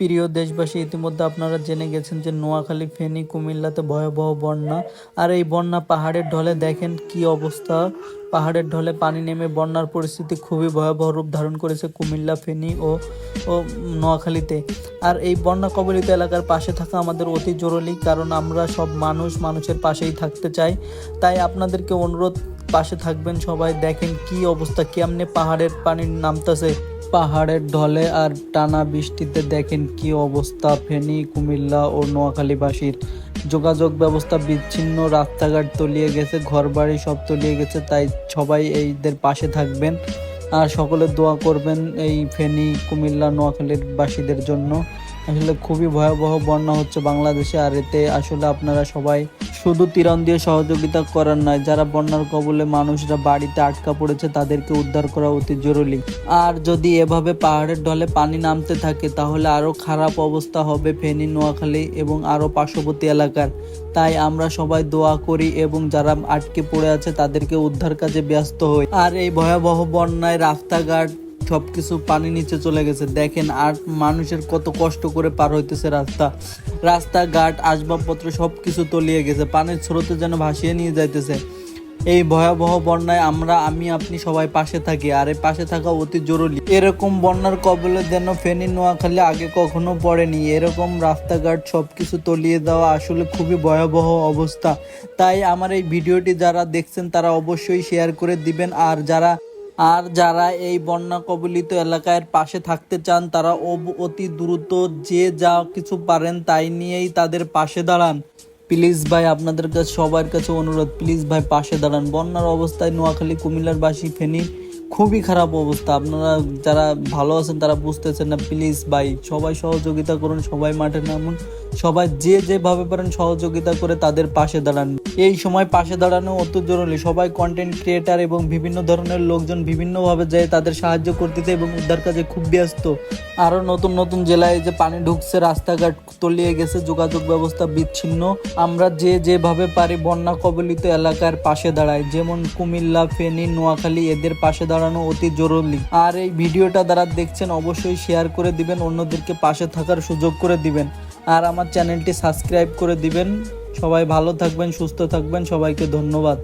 প্রিয় দেশবাসী, ইতিমধ্যে আপনারা জেনে গেছেন যে নোয়াখালী, ফেনী, কুমিল্লাতে ভয়াবহ বন্যা। আর এই বন্যা পাহাড়ের ঢলে দেখেন কি অবস্থা। পাহাড়ের ঢলে পানি নেমে বন্যার পরিস্থিতি খুবই ভয়াবহ রূপ ধারণ করেছে কুমিল্লা, ফেনী ও ও নোয়াখালীতে। আর এই বন্যা কবলিত এলাকার পাশে থাকা আমাদের অতি জরুরি, কারণ আমরা সব মানুষ মানুষের পাশেই থাকতে চাই। তাই আপনাদেরকে অনুরোধ, পাশে থাকবেন সবাই, দেখেন কি অবস্থা, কেমনে পাহাড়ের পানি নামতেছে। পাহাড়ের ঢলে আর টানা বৃষ্টিতে দেখেন কি অবস্থা। ফেনী, কুমিল্লা ও নোয়াখালীবাসীর যোগাযোগ ব্যবস্থা বিচ্ছিন্ন, রাস্তাঘাট তলিয়ে গেছে, ঘরবাড়ি সব তলিয়ে গেছে, তাই সবাই এইদের পাশে থাকবেন। আর সকলে দোয়া করবেন এই ফেনী, কুমিল্লা নোয়াখালীর বাসীদের জন্য। আসলে খুবই ভয়াবহ বন্যা হচ্ছে বাংলাদেশে, আর এতে আসলে আপনারা সবাই শুধু তীরন দিয়ে সহযোগিতা করার নয়, যারা বন্যার কবলে মানুষরা বাড়িতে আটকা পড়েছে তাদেরকে উদ্ধার করা অতি জরুরি। আর যদি এভাবে পাহাড়ের ঢলে পানি নামতে থাকে, তাহলে আরও খারাপ অবস্থা হবে ফেনী, নোয়াখালী এবং আরও পার্শ্ববর্তী এলাকার। তাই আমরা সবাই দোয়া করি এবং যারা আটকে পড়ে আছে তাদেরকে উদ্ধার কাজে ব্যস্ত হই। আর এই ভয়াবহ বন্যায় রাস্তাঘাট সবকিছু পানি নিচে চলে গেছে। দেখেন আর মানুষের কত কষ্ট করে পার হইতেছে রাস্তা। রাস্তাঘাট, আসবাবপত্র সব কিছু তলিয়ে গেছে। পানির স্রোতে যেন ভাসিয়ে নিয়ে যাইতেছে। এই ভয়াবহ বন্যায় আমরা, আমি, আপনি সবাই পাশে থাকি, আর এই পাশে থাকা অতি জরুরি। এরকম বন্যার কবলে যেন ফেনী, নোয়াখালী আগে কখনো পড়েনি। এরকম রাস্তাঘাট সব কিছু তলিয়ে দেওয়া আসলে খুবই ভয়াবহ অবস্থা। তাই আমার এই ভিডিওটি যারা দেখছেন, তারা অবশ্যই শেয়ার করে দিবেন। আর যারা আর যারা এই বন্যা কবলিত এলাকার পাশে থাকতে চান, তারা অতি দ্রুত যে যা কিছু পারেন তাই নিয়েই তাদের পাশে দাঁড়ান। প্লিজ ভাই, আপনাদের কাছে, সবার কাছে অনুরোধ, প্লিজ ভাই, পাশে দাঁড়ান। বন্যার অবস্থায় নোয়াখালী, কুমিল্লার বাসী ফেনী, খুবই খারাপ অবস্থা। আপনারা যারা ভালো আছেন, তারা বুঝতেছেন না। প্লিজ ভাই, সবাই সহযোগিতা করুন, সবাই মাঠে নামুন। সবাই যে যেভাবে পারেন সহযোগিতা করে তাদের পাশে দাঁড়ান। এই সময় পাশে দাঁড়ানো অত জরুরি। সবাই কন্টেন্ট ক্রিয়েটার এবং বিভিন্ন ধরনের লোকজন বিভিন্নভাবে যায় তাদের সাহায্য করতেছে এবং উদ্ধার কাজে খুব ব্যস্ত। আরও নতুন নতুন জেলায় যে পানি ঢুকছে, রাস্তাঘাট তলিয়ে গেছে, যোগাযোগ ব্যবস্থা বিচ্ছিন্ন। আমরা যে যেভাবে পারি বন্যা কবলিত এলাকার পাশে দাঁড়াই। যেমন কুমিল্লা, ফেনী, নোয়াখালী, এদের পাশে দাঁড়ানো অতি জরুরি। আর এই ভিডিওটা দ্বারা দেখছেন, অবশ্যই শেয়ার করে দিবেন, অন্যদেরকে পাশে থাকার সুযোগ করে দিবেন। আর আমার চ্যানেলটি সাবস্ক্রাইব করে দিবেন। সবাই ভালো থাকবেন সুস্থ থাকবেন সবাইকে ধন্যবাদ।